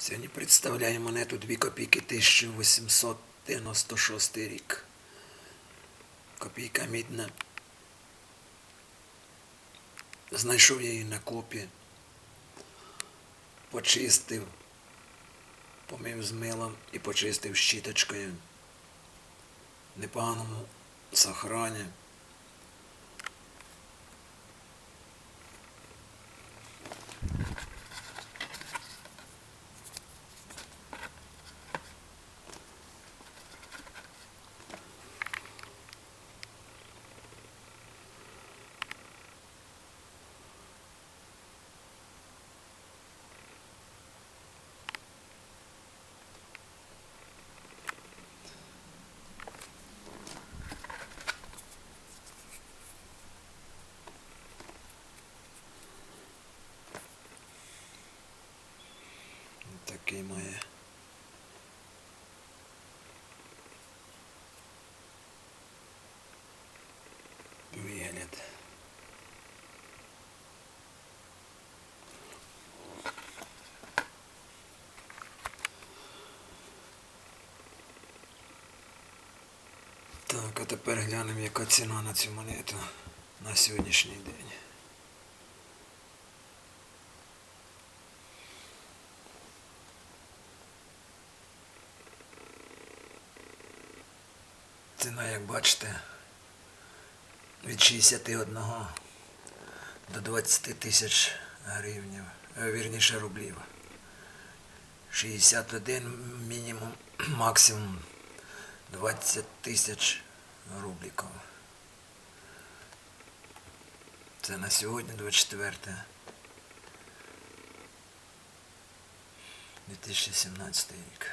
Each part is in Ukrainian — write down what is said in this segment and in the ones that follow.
Сьогодні представляю монету 2 копійки 1896 рік. Копійка мідна. Знайшов я її на копі, почистив, помив з милом і почистив щіточкою. Непоганому сохрані. Такий має. Вигляд. Так, а тепер глянемо, яка ціна на цю монету на сьогоднішній день. Ціна, як бачите, від 61 до 20 тисяч гривнів, е, вірніше рублів. 61 мінімум, максимум 20 тисяч рубліків. Це на сьогодні 24 2017 рік.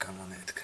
Така монетка.